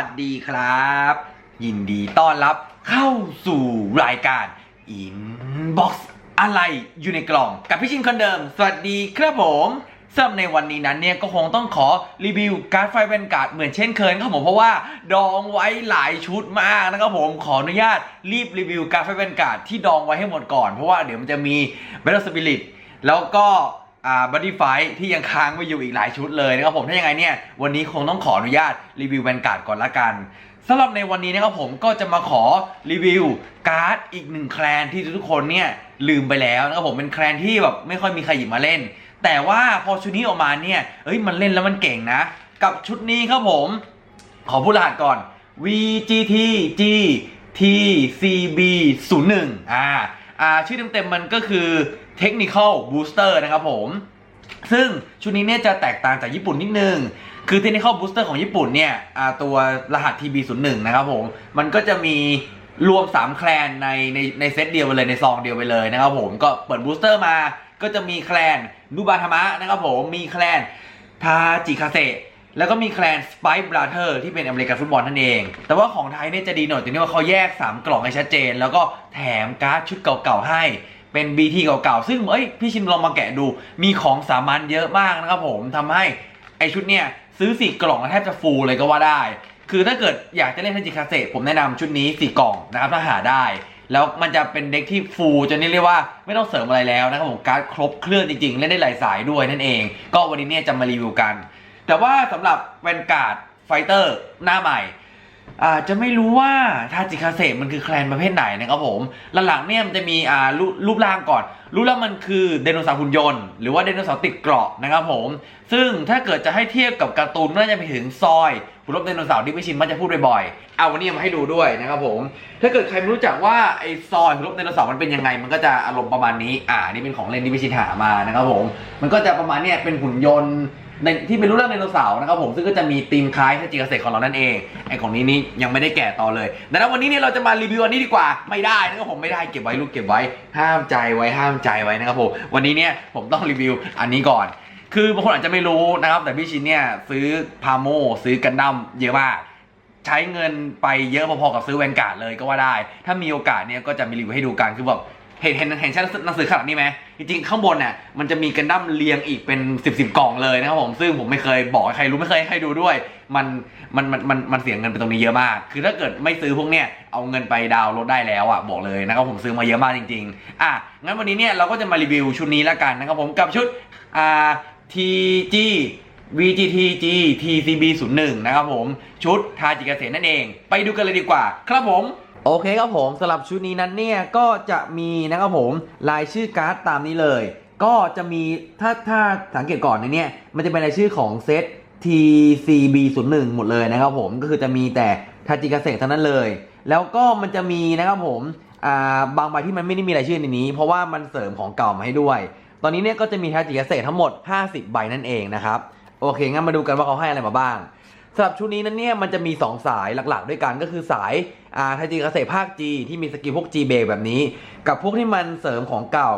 วัสดีครับ ยินดีต้อนรับเข้าสู่รายการ Inbox อะไรอยู่ในกล่อง กับพี่ชินคนเดิม สวัสดีครับผมสำหรับในวันนี้นั้นเนี่ยก็คงต้องขอรีวิวการ์ดไฟแวนการ์ดเหมือนเช่นเคยครับผมเพราะว่าดองไว้หลายชุดมากนะครับผมขออนุญาตรีบรีวิวการ์ดไฟแวนการ์ดที่ดองไว้ให้หมดก่อน เพราะว่าเดี๋ยวมันจะมี Battle Spirit แล้วก็ บัดดี้ไฟที่ยังค้างไว้อยู่อีกหลายชุดเลยนะครับผมถ้ายังไงเนี่ยวันนี้คงต้องขออนุญาตรีวิวแวนการ์ดก่อนละกันสำหรับในวันนี้นะครับผมก็จะมาขอรีวิวการ์ดอีกหนึ่งแคลนที่ทุกคนเนี่ยลืมไปแล้วนะครับผมเป็นแคลนที่แบบไม่ค่อยมีใครหยิบมาเล่น แต่ว่าพอชุดนี้ออกมาเนี่ยเอ้ยมันเล่นแล้วมันเก่งนะ กับชุดนี้ครับผม ขอพูดรหัสก่อน VGT G TCB 0 1อ่าอ่าชื่อเต็มๆมันก็คือ Technical Booster นะครับผม ซึ่งชุดนี้เนี่ยจะแตกต่างจากญี่ปุ่นนิดนึง คือ Technical Booster ของญี่ปุ่นเนี่ยตัวรหัส TB01 นะครับผม มันก็จะมีรวม 3 แคลนในในในเซตเดียวไปเลยในซองเดียวไปเลยนะครับผม ก็เปิดบูสเตอร์มาก็จะมีแคลนนูบาธามะนะครับผมมีแคลนทาจิคาเซแล้วก็มีแคลนสไปซ์บราเธอร์ที่เป็นอเมริกันฟุตบอลนั่นเอง แต่ว่าของไทยเนี่ยจะดีหน่อยตรงที่ว่าเขาแยก 3 กล่องให้ชัดเจน แล้วก็แถมการ์ดชุดเก่าๆให้ เป็น BT เก่าๆ ซึ่งเอ้ยพี่ชินลองมาแกะดู มีของสามัญเยอะมากนะครับผมทำให้ไอชุดเนี่ยซื้อ4กล่องแทบจะฟูลเลยก็ว่าได้ คือถ้าเกิดอยากจะเล่นทันจิคาเซผมแนะนำชุดนี้4กล่องนะครับถ้าหาได้แล้วมันจะเป็นเด็กที่ฟูลจนเรียกว่าไม่ต้องเสริมอะไรแล้วนะครับผมการ์ดครบเครื่องจริงๆ เล่นได้หลายสายด้วยนั่นเอง ก็วันนี้เนี่ยจะมารีวิวกัน แต่ว่าสำหรับแวนการ์ดไฟเตอร์หน้าใหม่ อาจจะไม่รู้ว่าทาจิคาเซมันคือแคลนประเภทไหนนะครับผมหลังๆเนี่ยมันจะมีอ่ารูปรูปร่างก่อน รูปร่างมันคือไดโนเสาร์หุ่นยนต์หรือว่าไดโนเสาร์ติดเกราะนะครับผม ซึ่งถ้าเกิดจะให้เทียบกับการ์ตูนน่าจะไปถึงซอยหุ่นรบไดโนเสาร์ที่พี่ชินมักจะพูดบ่อยๆเอาวันนี้มาให้ดูด้วยนะครับผม ถ้าเกิดใครไม่รู้จักว่าไอซอยหุ่นรบไดโนเสาร์มันเป็นยังไง มันก็จะอารมณ์ประมาณนี้ อ่านี่เป็นของเล่นที่พี่ชินหามานะครับผม มันก็จะประมาณเนี้ยเป็นหุ่นยนต์ ในที่เป็นรูปร่างไดโนเสาร์นะครับผมซึ่งก็จะมีธีมคล้ายทัจิกาเซของเรานั่นเองไอของนี้นี่ยังไม่ได้แกะต่อเลยดังนั้นวันนี้เนี่ยเราจะมารีวิวอันนี้ดีกว่าไม่ได้นะครับผมไม่ได้เก็บไว้ลูกเก็บไว้ ห้ามใจไว้ห้ามใจไว้นะครับผมวันนี้เนี่ยผมต้องรีวิวอันนี้ก่อน คือบางคนอาจจะไม่รู้นะครับแต่พี่ชินเนี่ยซื้อพาโมซื้อกันดั้มเยอะมากใช้เงินไปเยอะพอๆกับซื้อแวนการ์ดเลยก็ว่าได้ ถ้ามีโอกาสเนี่ยก็จะมีรีวิวให้ดูกันคือแบบ เห็นเห็นเห็นชั้นหนังสือขนาดนี้ไหมจริงๆข้างบนเนี่ยมันจะมีกันดั้มเรียงอีกเป็น 10บสกล่องเลยนะครับผมซึ่งผมไม่เคยบอกให้ใครรู้ไม่เคยให้ใครดูด้วย มันมันมันมันมันเสียเงินไปตรงนี้เยอะมาก คือถ้าเกิดไม่ซื้อพวกเนี้ยเอาเงินไปดาวน์รถได้แล้วอะบอกเลยนะครับผมซื้อมาเยอะมากจริง ๆ อะงั้นวันนี้เนี่ยเราก็จะมารีวิวชุดนี้ละกันนะครับผมกับชุดอ่า TG VGTG TCB 0 1 นะครับผม ชุดทาจิกาเกษตรนั่นเอง ไปดูกันเลยดีกว่า ครับผม โอเคครับผมสำหรับชุดนี้นั้นเนี่ยก็จะมีนะครับผมรายชื่อการ์ดตามนี้เลย ก็จะมีถ้าถ้าสังเกตก่อนในเนี้ยมันจะเป็นรายชื่อของเซต TCB 0 1 หมดเลยนะครับผมก็คือจะมีแต่ทาจิกาเกษตรเท่านั้นเลย แล้วก็มันจะมีนะครับผมาบางใบที่มันไม่ได้มีรายชื่อในนี้ เพราะว่ามันเสริมของเก่ามาให้ด้วย ตอนนี้เนี่ยก็จะมีทาจิกาเกษตรทั้งหมด 50 ใบนั่นเองนะครับโอเคงั้นมาดูกันว่าเขาให้อะไรมาบ้างำหรับชุดนี้นั้นเนี่ยมันจะมี 2 สายหลักๆ ด้วยกันก็คือสายอ่าทาจิเกษตรภาค G ที่มีสกิลพวก G เบรแบบนี้ กับพวกที่มันเสริมของเก่า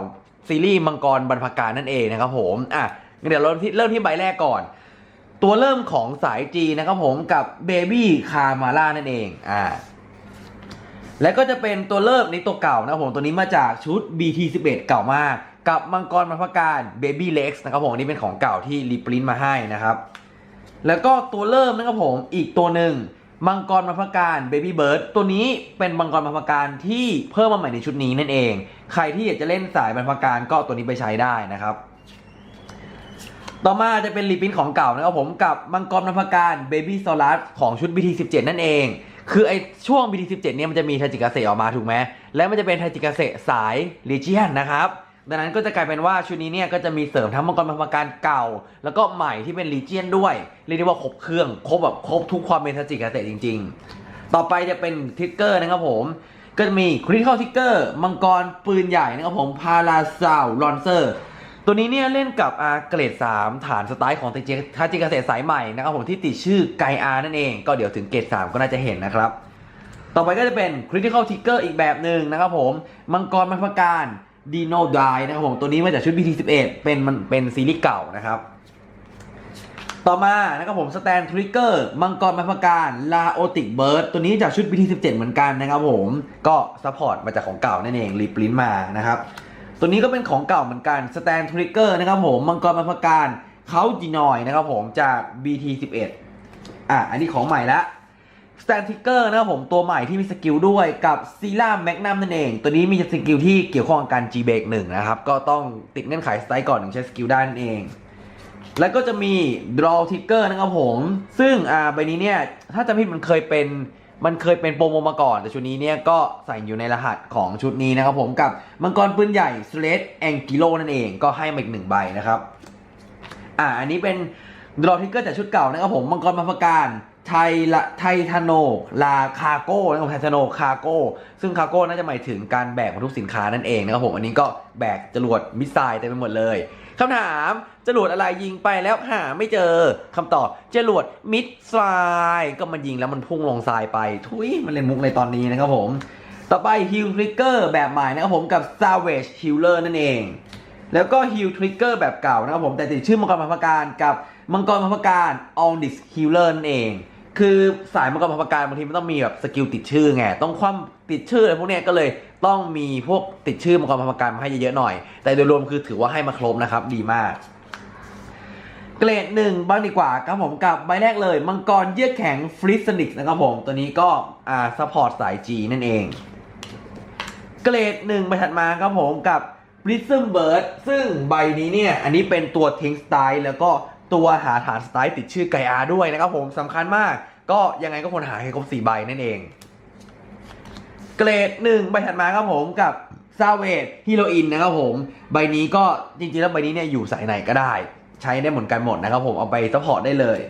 ซีรีส์มังกรบรรพการนั่นเองนะครับผมอะเดี๋ยวเริ่มที่เริ่มที่ใบแรกก่อน ตัวเริ่มของสาย G นะครับผมกับเบบี้คามาล่านั่นเองอ่าและก็จะเป็นตัวเริ่มในตัวเก่านะผมตัวนี้มาจากชุด BT11 เก่ามาก กับมังกรบรรพการ Baby Lex นะครับผมอันนี้เป็นของเก่าที่รีปรินท์มาให้นะครับ แล้วก็ตัวเริ่มนะครับผมอีกตัวหนึ่งมังกรบรรพการ Baby Bird ตัวนี้เป็นมังกรบรรพการที่เพิ่มมาใหม่ในชุดนี้นั่นเอง ใครที่อยากจะเล่นสายบรรพการก็ตัวนี้ไปใช้ได้นะครับ ต่อมาจะเป็นรีปินท์ของเก่านะครับผมกับมังกรบรรพการ Baby s o l a s ของชุด BT17 นั่นเอง คือไอช่วง BT17 เนี่ยมันจะมีทาจิกาเซออกมาถูกไหมและมันจะเป็นทาจิกาเซสาย Legion นะครับ ดังนั้นก็จะกลายเป็นว่าชุดนี้เนี่ยก็จะมีเสริมทั้งมังกรบรรพการเก่า แล้วก็ใหม่ที่เป็น Legion ด้วย เรียกได้ว่าครบเครื่อง ครบแบบครบทุกความเป็นทาจิกาเซจริง ๆ ต่อไปจะเป็นทิกเกอร์นะครับผมก็จะมีคริ t ิคอลทิกเกอร์มังกรปืนใหญ่นะครับผมพาราซาวลอนเซอร์ตัวนี้เนี่ยเล่นกับอาเกรด 3 ฐานสไตล์ของทาจิทาจิกาเซสายใหม่นะครับผมที่ติดชื่อไกอานั่นเอง ก็เดี๋ยวถึงเกรด 3 ก็น่าจะเห็นนะครับ ต่อไปก็จะเป็น Critical Trigger อีกแบบหนึ่งนะครับผม มังกรมังพการ ดีโนไดนะครับผมตัวนี้มาจากชุด BT11 เป็นมันเป็นซีรีส์เก่านะครับ ต่อมานะครับผมสแตนทริกเกอร์มังกรมาพการลาโอติกเบิร์ดตัวนี้จากชุด BT17 เหมือนกันนะครับผมก็ซัพพอร์ตมาจากของเก่านั่นเองรีปรินมานะครับตัวนี้ก็เป็นของเก่าเหมือนกันสแตนทริกเกอร์นะครับผมมังกรมาพการเขาจีนอยนะครับผมจาก BT11 อะอันนี้ของใหม่ละ สแตนทิกเกอร์นะครับผมตัวใหม่ที่มีสกิลด้วยกับซีล่าแมกนัมนั่นเอง ตัวนี้มีสกิลที่เกี่ยวข้องกับการ G เบรกหนึ่งนะครับ ก็ต้องติดเงื่อนไขสไตล์ก่อนถึงใช้สกิลได้นั่นเอง แล้วก็จะมี draw ticker นะครับผม ซึ่งอ่าใบนี้เนี่ย ถ้าจำผิดมันเคยเป็นมันเคยเป็นโปรโมมาก่อน แต่ชุดนี้เนี่ยก็ใส่อยู่ในรหัสของชุดนี้นะครับผมกับมังกรปืนใหญ่ s l e d Angelo นั่นเองก็ให้มาอีกหนึ่งใบนะครับอ่าอันนี้เป็นดรอทิกเกอร์จากชุดเก่านะครับผมมังกรมาพการ ไทละไททาโนลาคาโก้นะครับไททาโนคาโก้ ซึ่งคาโก้น่าจะหมายถึงการแบกบรรทุกสินค้านั่นเองนะครับผมอันนี้ก็แบกจรวดมิสไซล์เต็มไปหมดเลยคำถามจรวดอะไรยิงไปแล้วหาไม่เจอคำตอบจรวดมิสไซล์ก็มันยิงแล้วมันพุ่งลงทรายไป ทุยมันเล่นมุกในตอนนี้นะครับผม ต่อไปฮิลทริกเกอร์แบบใหม่นะครับผมกับ Savage Healer นั่นเอง แล้วก็ Heal Trigger แบบเก่านะครับผมแต่ติดชื่อมังกรมาพการกับมังกรมหาพการ Onyx Healer นั่นเอง คือสายมังกรมหาพการบางทีมันต้องมีแบบสกิลติดชื่อไงต้องคว่ำติดชื่ออะไรพวกเนี้ยก็เลยต้องมีพวกติดชื่อมังกรมหาพการมาให้เยอะๆหน่อย แต่โดยรวมคือถือว่าให้มาครบนะครับดีมากเกรดหนึ่งบ้างดีกว่าครับผมกับใบแรกเลย มังกรเยือกแข็งฟริสนิกนะครับผม ตัวนี้ก็อ่าซัพพอร์ตสาย G นั่นเอง เกรดหนึ่งไปถัดมาครับผมกับ Prism Bird ซึ่งใบนี้เนี่ย อันนี้เป็นตัวทิ้งสไตล์แล้วก็ ตัวหาฐานสไตล์ติดชื่อไกอาด้วยนะครับผมสำคัญมาก ก็ยังไงก็ควรหาให้ครบ4ใบนั่นเอง เกรดหนึ่งใบถัดมาครับผมกับซาเวดฮีโรอินนะครับผม ใบนี้ก็จริงๆแล้วใบนี้เนี่ยอยู่สายไหนก็ได้ ใช้ได้เหมือนกันหมดนะครับผมเอาไปซัพพอร์ตได้เลย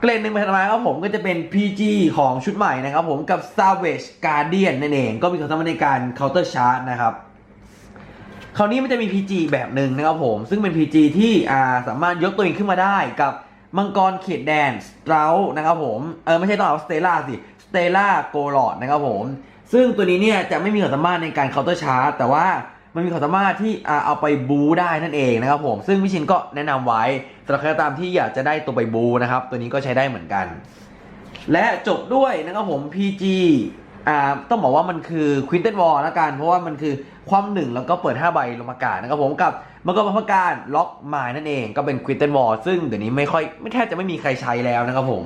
เกรดหนึ่งไปถัดมาครับผมก็จะเป็น PG ของชุดใหม่นะครับผมกับ Savage Guardian นั่นเอง ก็มีความสามารถในการ counter charge นะครับ คราวนี้มันจะมี PG แบบหนึ่งนะครับผม ซึ่งเป็น PG ที่อ่าสามารถยกตัวเองขึ้นมาได้กับมังกรเขตแดนสตรานะครับผมเออไม่ใช่ต้องเอาสเตล่าสิสเตล่าโกลอดนะครับผม ซึ่งตัวนี้เนี่ยจะไม่มีความสามารถในการ counter charge แต่ว่ามันมีความสามารถที่อ่าเอาไปบูได้นั่นเองนะครับผม ซึ่งวิชินก็แนะนำไว้สำหรับใครตามที่อยากจะได้ตัวไปบูนะครับ ตัวนี้ก็ใช้ได้เหมือนกัน และจบด้วยนะครับผม PG อ่าต้องบอกว่ามันคือควินเทนวอลละกัน เพราะว่ามันคือความหนึ่งแล้วก็เปิด 5 ใบลงอากาศนะครับผมกับมังกรพัการล็อกมายนั่นเองก็เป็นควินเทนวอลซึ่งเดี๋ยวนี้ไม่ค่อยไม่แทบจะไม่มีใครใช้แล้วนะครับผม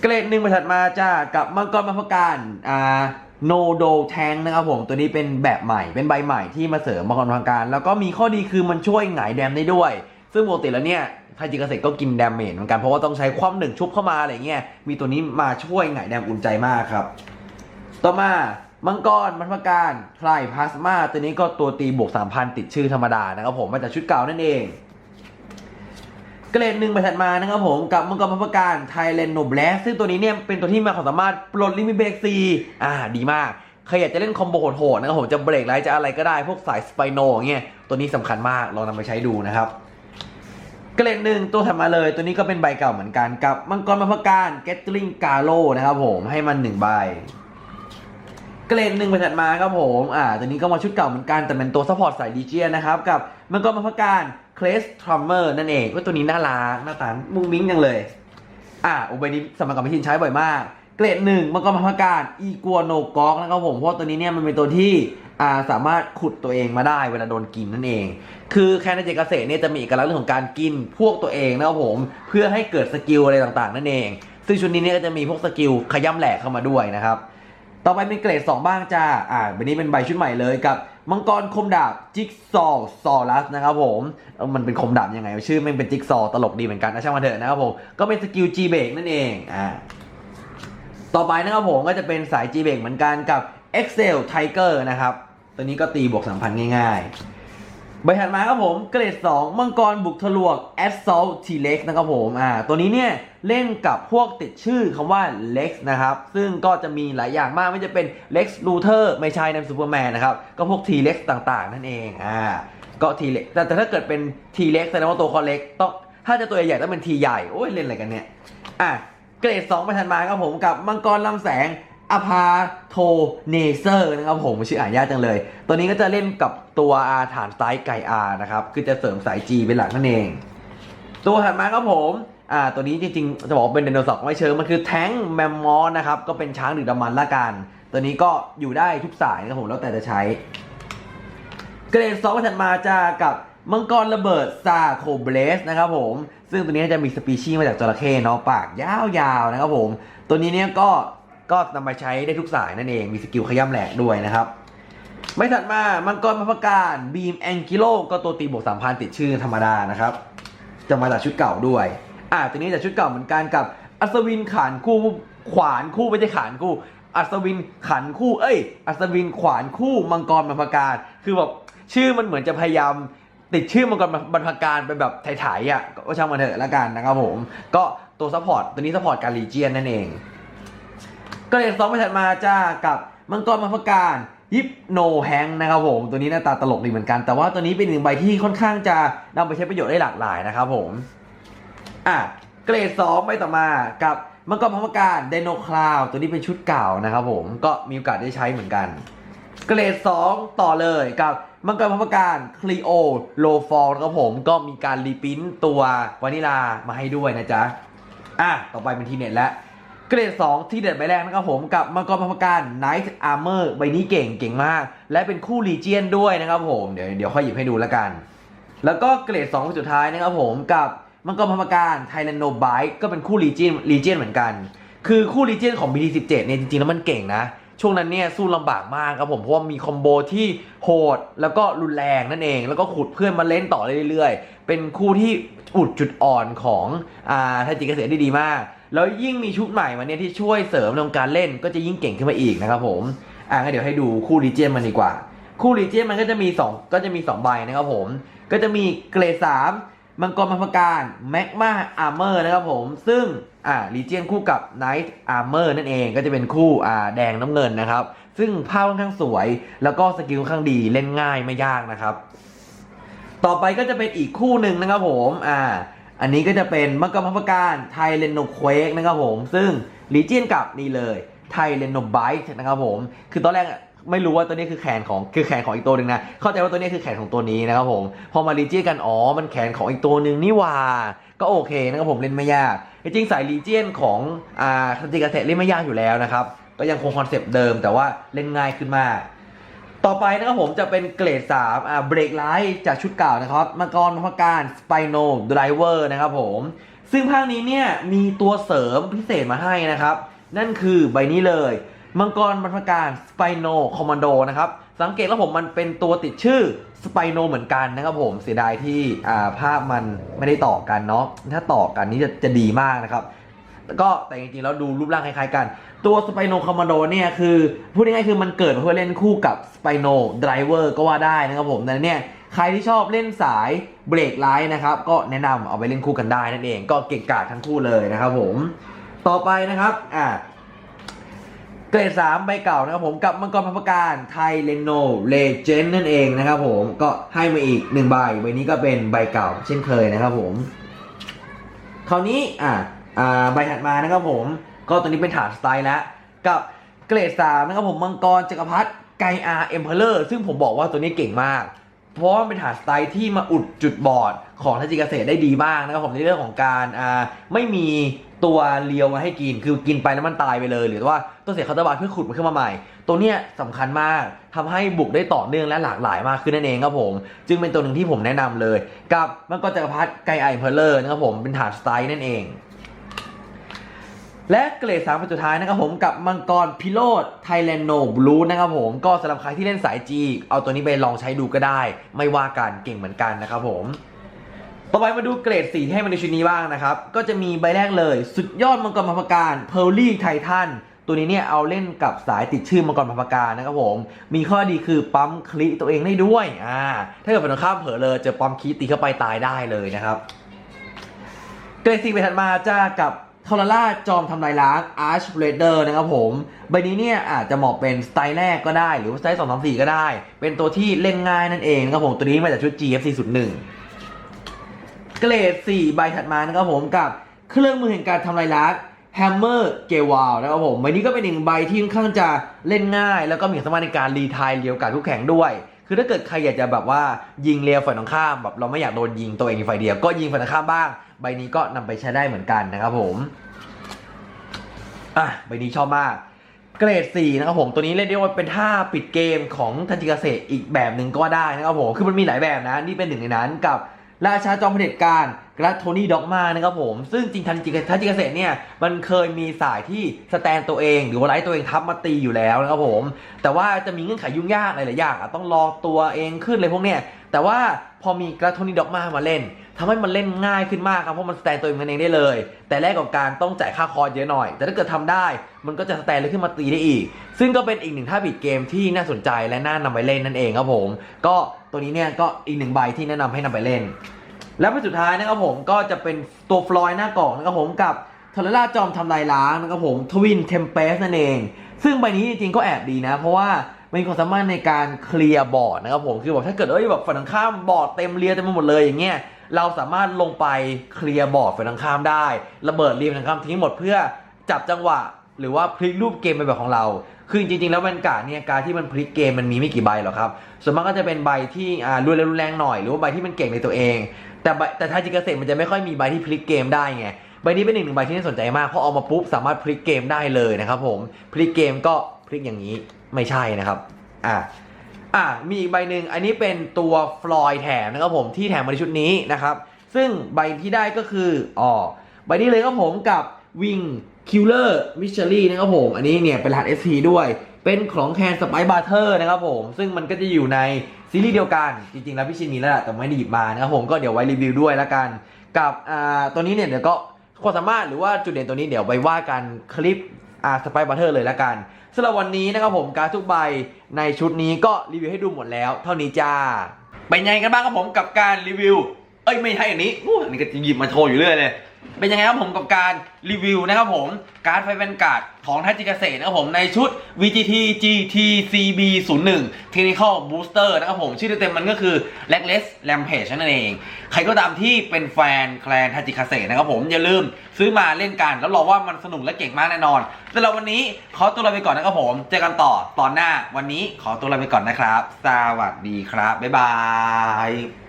เกรดหนึ่งมาถัดมาจ้ากับมังกรพัการอ่าโนโดแทงนะครับผมตัวนี้เป็นแบบใหม่เป็นใบใหม่ที่มาเสริมมังกรพัการ แล้วก็มีข้อดีคือมันช่วยหงายแดมได้ด้วย ซึ่งปกติแล้วเนี่ยไทจิเกษตรก็กินแดมเมจเหมือนกันเพราะว่าต้องใช้ความหนึ่งชุบเข้ามาอะไรเงี้ยมีตัวนี้มาช่วยหงายแดมอุ่นใจมากครับ ต่อมามังกรมันพการพลพลาสมาตัวนี้ก็ตัวตีบวก3,000ติดชื่อธรรมดานะครับผมมาจากชุดเก่านั่นเองเกรดหนึ่งไปถัดมานะครับผมกับมังกรพันธการไทยแลนโนแบลสซึ่งตัวนี้เนี่ยเป็นตัวที่มาความสามารถปลดลิมิตเบรกซีอ่าดีมากใครอยากจะเล่นคอมโบโหดๆนะครับผมจะเบรกไลท์จะอะไรก็ได้พวกสายสไปโนเงี้ยตัวนี้สำคัญมากลองนำไปใช้ดูนะครับเกรดหนึ่งตัวถัดมาเลยตัวนี้ก็เป็นใบเก่าเหมือนกันกับมังกรพันธการเกตลิงกาโลนะครับผมให้มันหนึ่งใบ เกรดหนึ่งไปถัดมาครับผม อ่า ตัวนี้ก็มาชุดเก่าเหมือนกันแต่เป็นตัวซัพพอร์ตสายดีเจียนะครับ กับมังกรมาพการเคลสทรัมเมอร์นั่นเองก็ตัวนี้น่ารักหน้าตามุ้งมิ้งจังเลย อ่าอุบายนี้สมัยก่อนพี่ชินใช้บ่อยมาก เกรดหนึ่งมังกรมาพการอีกัวโนกอกนะครับผม เพราะตัวนี้เนี่ยมันเป็นตัวที่ อ่า สามารถขุดตัวเองมาได้เวลาโดนกินนั่นเอง คือแคนาเจเกษตรเนี่ยจะมีเอกลักษณ์เรื่องของการกินพวกตัวเองนะครับผม เพื่อให้เกิดสกิลอะไรต่างๆ นั่นเอง ซึ่งชุดนี้เนี่ยก็จะมีพวกสกิลขย้ำแหลกเข้ามาด้วยนะครับ ต่อไปเป็นเกรด 2 บ้างจ้า อ่าวันนี้เป็นใบชุดใหม่เลยกับ มังกรคมดาบจิ๊กซอว์ซอรัสนะครับผม มันเป็นคมดาบยังไง ชื่อมันเป็นจิ๊กซอว์ตลกดีเหมือนกันนะช่างมันเถอะนะครับผม ก็เป็นสกิลจีเบรกนั่นเอง อ่า ต่อไปนะครับผมก็จะเป็นสายจีเบรกเหมือนกันกับ Excel Tiger นะครับ ตัวนี้ก็ตีบวกสัมพันธ์ง่าย ๆ ใบถัดมาครับผมเกรด 2 มังกรบุกทะลวก Assault T-Rex นะครับผมอ่าตัวนี้เนี่ยเล่นกับพวกติดชื่อคำว่า Lex นะครับ ซึ่งก็จะมีหลายอย่างมากไม่จะเป็น Lex Luthor ไม่ใช่นั่นซูเปอร์แมนนะครับ ก็พวก T-Rex ต่างๆ นั่นเองอ่าก็ T-Rex แต่แต่ถ้าเกิดเป็น T-Rex แสดงว่าตัวเขาเล็กต้องถ้าจะตัวใหญ่ต้องเป็น T ใหญ่ โอ้ยเล่นอะไรกันเนี่ยอะเกรด 2 ไปถัดมาครับผมกับมังกรลำแสง อพาโทเนเซอร์นะครับผมชื่ออ่านยากจังเลย ตัวนี้ก็จะเล่นกับตัวอาฐานซ้ายไก่อานะครับ คือจะเสริมสาย G เป็นหลักนั่นเอง ตัวถัดมาครับผมอ่าตัวนี้จริงๆ จะบอกเป็นไดโนเสาร์ไม่เชิงมันคือแท้งแมมมอสนะครับ ก็เป็นช้างดึกดำมันละกัน ตัวนี้ก็อยู่ได้ทุกสายนะครับผมแล้วแต่จะใช้ เกรดสองถัดมาจะกับมังกรระเบิดซาโคเบรสนะครับผม ซึ่งตัวนี้จะมีสปีชีส์มาจากจระเข้เนาะปากยาวๆนะครับผม ตัวนี้เนี่ยก็ ก็นำไปใช้ได้ทุกสายนั่นเอง มีสกิลขย้ำแหลกด้วยนะครับ ไม่ถัดมา มังกรพัพการบีมแองกิโลก็ตัวตีบวกสามพันติดชื่อธรรมดานะครับ จะมาจากชุดเก่าด้วย อ่าตัวนี้จากชุดเก่าเหมือนกันกับอัศวินขานคู่ขวานคู่ไม่ใช่ขานคู่ อัศวินขันคู่ เอ้ย อัศวินขวานคู่มังกรบรรพการ คือแบบชื่อมันเหมือนจะพยายามติดชื่อมังกรบรรพการเป็นแบบไถ่ๆอะก็ช่างมันเถอะละกันนะครับผม ก็ตัวซัพพอร์ตตัวนี้ซัพพอร์ตการลีเจียนนั่นเอง ก็เลยสองไปถัดมาจ้ากับมังกรบรรพการยิปโนแฮงนะครับผม ตัวนี้หน้าตาตลกดีเหมือนกัน แต่ว่าตัวนี้เป็นหนึ่งใบที่ค่อนข้างจะนำไปใช้ประโยชน์ได้หลากหลายนะครับผมอะเกรดสองไปต่อมากับมังกรพัมการไดโนคลาวตัวนี้เป็นชุดเก่านะครับผมก็มีโอกาสได้ใช้เหมือนกัน เกรดสองต่อเลยกับมังกรพัมการคลีโอโลฟอลนะครับผมก็มีการรีปรินตัววานิลามาให้ด้วยนะจ๊ะอะต่อไปเป็นทีเน็ตแล้ว เกรด 2 ที่เด็ดใบแรกนะครับผมกับมังกรพัมการ Night Armor ใบนี้เก่งเก่งมาก และเป็นคู่ลีเจียนด้วยนะครับผม เดี๋ยวเดี๋ยวค่อยหยิบให้ดูแล้วกัน แล้วก็เกรด2คนสุดท้ายนะครับผมกับมังกรพัมการ Thailand No Bite ก็เป็นคู่ลีเจียนลีเจียนเหมือนกัน คือคู่ลีเจียนของ BT17 เนี่ยจริงๆ แล้วมันเก่งนะ ช่วงนั้นเนี่ยสู้ลำบากมากครับผมเพราะว่ามีคอมโบที่โหดแล้วก็รุนแรงนั่นเอง แล้วก็ขุดเพื่อนมาเล่นต่อเรื่อยๆ เป็นคู่ที่อุดจุดอ่อนของอ่าทาจิเกษตรได้ดีมาก แล้วยิ่งมีชุดใหม่มาเนี่ยที่ช่วยเสริมในการเล่นก็จะยิ่งเก่งขึ้นมาอีกนะครับผมอะงั้นเดี๋ยวให้ดูคู่ลีเจียนมันดีกว่า คู่ลีเจียนมันก็จะมี 2 ก็จะมี 2 ใบนะครับผม ก็จะมีเกรด3มังกรมังการแมกมาอาร์เมอร์นะครับผม ซึ่งอ่าลีเจียนคู่กับไนท์อาร์เมอร์นั่นเองก็จะเป็นคู่อ่าแดงน้ำเงินนะครับ ซึ่งภาพค่อนข้างสวย แล้วก็สกิลค่อนข้างดีเล่นง่ายไม่ยากนะครับ ต่อไปก็จะเป็นอีกคู่หนึ่งนะครับผมอ่า อันนี้ก็จะเป็นมังกรพัมการไทเลนโนเควกนะครับผม ซึ่งลีเจียนกับนี่เลยไทเลนโนไบต์นะครับผม คือตอนแรกไม่รู้ว่าตัวนี้คือแขนของคือแขนของอีกตัวหนึ่งนะ เข้าใจว่าตัวนี้คือแขนของตัวนี้นะครับผม พอมาลีเจียนกัน อ๋อ มันแขนของอีกตัวหนึ่งนี่ว่า ก็โอเคนะครับผมเล่นไม่ยาก จริงๆสายลีเจียนของอ่าทันติกาเซเล่นไม่ยากอยู่แล้วนะครับ ก็ยังคงคอนเซปต์เดิมแต่ว่าเล่นง่ายขึ้นมาก ต่อไปนะครับผมจะเป็นเกรด3อ่าเบรกไลท์จากชุดเก่านะครับมังกรมังการสไปโนไดรเวอร์นะครับผมซึ่งภาคนี้เนี่ยมีตัวเสริมพิเศษมาให้นะครับ นั่นคือใบนี้เลยมังกรบรรพการสไปโนคอมมานโดนะครับสังเกตแล้วผมมันเป็นตัวติดชื่อสไปโนเหมือนกันนะครับผมเสียดายที่อ่าภาพมันไม่ได้ต่อกันเนาะถ้าต่อกันนี่จะจะดีมากนะครับก็แต่จริงๆแล้วดูรูปร่างคล้ายๆกัน ตัวสไปโนคอมมานโดเนี่ยคือพูดง่ายๆคือมันเกิดมาเพื่อเล่นคู่กับสไปโนไดรเวอร์ก็ว่าได้นะครับผมดังนั้นเนี่ยใครที่ชอบเล่นสายเบรกไลท์นะครับ ก็แนะนำเอาไปเล่นคู่กันได้นั่นเอง ก็เก่งกาจทั้งคู่เลยนะครับผม ต่อไปนะครับอ่าเกรดสามใบเก่านะครับผมกับมังกรพัพการไทยเลโนเลเจนนั่นเองนะครับผมก็ให้มาอีกหนึ่งใบใบนี้ก็เป็นใบเก่าเช่นเคยนะครับผม คราวนี้อ่าอ่าใบถัดมานะครับผม ก็ตัวนี้เป็นฐานสไตล์แล้วกับเกรดสามนะครับผมมังกรจักรพรรดิไกอาเอ็มเพลเลอร์ซึ่งผมบอกว่าตัวนี้เก่งมาก เพราะว่าเป็นฐานสไตล์ที่มาอุดจุดบอดของทัจิเกษตรได้ดีมากนะครับผมในเรื่องของการอ่าไม่มีตัวเลียวมาให้กินคือกินไปแล้วมันตายไปเลย หรือว่าต้องเสียคาร์บอนเพื่อขุดมันขึ้นมาใหม่ ตัวเนี้ยสำคัญมากทำให้บุกได้ต่อเนื่องและหลากหลายมากขึ้นนั่นเองครับผม จึงเป็นตัวหนึ่งที่ผมแนะนำเลย กับมังกรจักรพรรดิไกไอเพลเลอร์นะครับผมเป็นฐานสไตล์นั่นเอง และเกรดสามเป็นสุดท้ายนะครับผมกับมังกรพิโรดไทแลนโนบลูนะครับผมก็สำหรับใครที่เล่นสายจีเอาตัวนี้ไปลองใช้ดูก็ได้ ไม่ว่ากันเก่งเหมือนกันนะครับผม ต่อไปมาดูเกรด4ที่ให้มาในชุดนี้บ้างนะครับ ก็จะมีใบแรกเลย สุดยอดมังกรพัพการเพลลี่ไททันตัวนี้เนี่ยเอาเล่นกับสายติดชื่อมังกรพัพการนะครับผม มีข้อดีคือปั๊มคลิตัวเองได้ด้วยอ่าถ้าเกิดเป็นข้ามเผลอเลยเจอปั๊มคลิตีเข้าไปตายได้เลยนะครับ เกรดสี่ไปถัดมาจะกับ ทอร์ล่าจอมทำลายล้างอาร์ชเรเดอร์นะครับผมใบนี้เนี่ยอาจจะเหมาะเป็นสไตล์แรกก็ได้ หรือว่าสไตล์สองสามสี่ก็ได้ เป็นตัวที่เล่นง่ายนั่นเองนะครับผมตัวนี้มาจากชุด GFC 0 1เกรด4ใบถัดมานะครับผมกับเครื่องมือแห่งการทำลายล้างแฮมเมอร์เกวาลนะครับผมใบนี้ก็เป็นหนึ่งใบที่ค่อนข้างจะเล่นง่าย แล้วก็มีสามารถในการรีทายเลียวกับทุกแข่งด้วย คือถ้าเกิดใครอยากจะแบบว่ายิงเรียวฝ่ายตรงข้ามแบบเราไม่อยากโดนยิงตัวเองฝ่ายเดียวก็ยิงฝ่ายตรงข้ามบ้าง ใบนี้ก็นำไปใช้ได้เหมือนกันนะครับผมอะใบนี้ชอบมากเกรด4นะครับผมตัวนี้เรียกได้ว่าเป็นท่าปิดเกมของทันจิกาเซอีกแบบหนึ่งก็ได้นะครับผมคือมันมีหลายแบบนะนี่เป็นหนึ่งในนั้นกับราชาจอมเผด็จการ กระโทนี่ด็อกมานะครับผม ซึ่งจริงทันจิทันจิเกาเซเนี่ยมันเคยมีสายที่สแตนตัวเอง หรือว่าไลท์ตัวเองทับมาตีอยู่แล้วนะครับผม แต่ว่าจะมีเงื่อนไขยุ่งยากหลายๆอย่างต้องรอตัวเองขึ้นเลยพวกเนี้ยแต่ว่าพอมีกระโทนี่ด็อกมามาเล่นทำให้มันเล่นง่ายขึ้นมากครับเพราะมันสแตนตัวเองมันเองได้เลย แต่แรกกับการต้องจ่ายค่าคอร์เยอะหน่อย แต่ถ้าเกิดทำได้ มันก็จะสแตนเลยขึ้นมาตีได้อีก ซึ่งก็เป็นอีกหนึ่งท่าบิดเกมที่น่าสนใจและน่านำไปเล่นนั่นเองครับผม ก็ตัวนี้เนี่ยก็อีกหนึ่งใบที่แนะนำให้นำไปเล่น และใบสุดท้ายนะครับผมก็จะเป็นตัวฟลอยหน้ากล่องนะครับผมกับทอร์ราจอมทำลายล้างนะครับผมทวินเทมเปสนั่นเอง ซึ่งใบนี้จริงๆก็แอบดีนะ เพราะว่ามันมีความสามารถในการเคลียร์บอร์ดนะครับผมคือแบบถ้าเกิดเอ้ยแบบฝั่งตรงข้ามบอร์ดเต็มเรียเต็มไปหมดเลยอย่างเงี้ยเราสามารถลงไปเคลียร์บอร์ดฝั่งตรงข้ามได้ ระเบิดเรียฝั่งข้ามทิ้งหมดเพื่อจับจังหวะ หรือว่าพลิกรูปเกมไปแบบของเรา คือจริงๆ แล้วแวนการ์ดเนี่ยการที่มันพลิกเกมมันมีไม่กี่ใบหรอกครับส่วนมากก็จะเป็นใบที่อ่ารุนแรงรุนแรงหน่อย หรือว่าใบที่มันเก่งในตัวเอง แต่ใบแต่ทาจิกเกษตรมันจะไม่ค่อยมีใบที่พลิกเกมได้ไงใบนี้เป็นหนึ่งหนึ่งใบที่น่าสนใจมากเพราะเอามาปุ๊บสามารถพลิกเกมได้เลยนะครับผมพลิกเกมก็พลิกอย่างนี้ไม่ใช่นะครับอะอะมีอีกใบหนึ่งอันนี้เป็นตัวฟลอยแถมนะครับผมที่แถมมาในชุดนี้นะครับ ซึ่งใบที่ได้ก็คืออ๋อใบนี้เลยครับผมกับวิงคิลเลอร์มิชลี่นะครับผม อันนี้เนี่ยเป็นรหัส SP ด้วย เป็นของแคนสไปบาร์เทอร์นะครับผม ซึ่งมันก็จะอยู่ใน ซีรีส์เดียวกันจริงๆแล้วพี่ชินมีแล้วแหละแต่ไม่ได้หยิบมานะครับผมก็เดี๋ยวไว้รีวิวด้วยล้วกัน กับอ่าตัวนี้เนี่ยเดี๋ยวก็ความสามารถหรือว่าจุดเด่นตัวนี้เดี๋ยวไปว่ากันคลิปอ่าสไปบาร์เทอร์เลยล้วกันสำหรับวันนี้นะครับผมการทุกใบในชุดนี้ก็รีวิวให้ดูหมดแล้ว เท่านี้จ้าเป็นไงกันบ้างครับผมกับการรีวิวเอ้ยไม่ใช่อันนี้อู้อันนี้ก็หยิบมาโชว์อยู่เรื่อยเลย เป็นยังไงครับผมกับการรีวิวนะครับผมการ์ดไฟแวนการ์ดของทัจิเกษตรนะครับผมในชุด VGT GTCB 01 Technical Booster นะครับผมชื่อเต็มมันก็คือ Reckless Rampage นั่นเอง ใครก็ตามที่เป็นแฟนแคลนทัจิเกษตรนะครับผมอย่าลืมซื้อมาเล่นกัน แล้วรอว่ามันสนุกและเก่งมากแน่นอนสำหรับวันนี้ขอตัวลาไปก่อนนะครับผมเจอกันต่อตอนหน้าวันนี้ขอตัวลาไปก่อนนะครับ สวัสดีครับบ๊ายบาย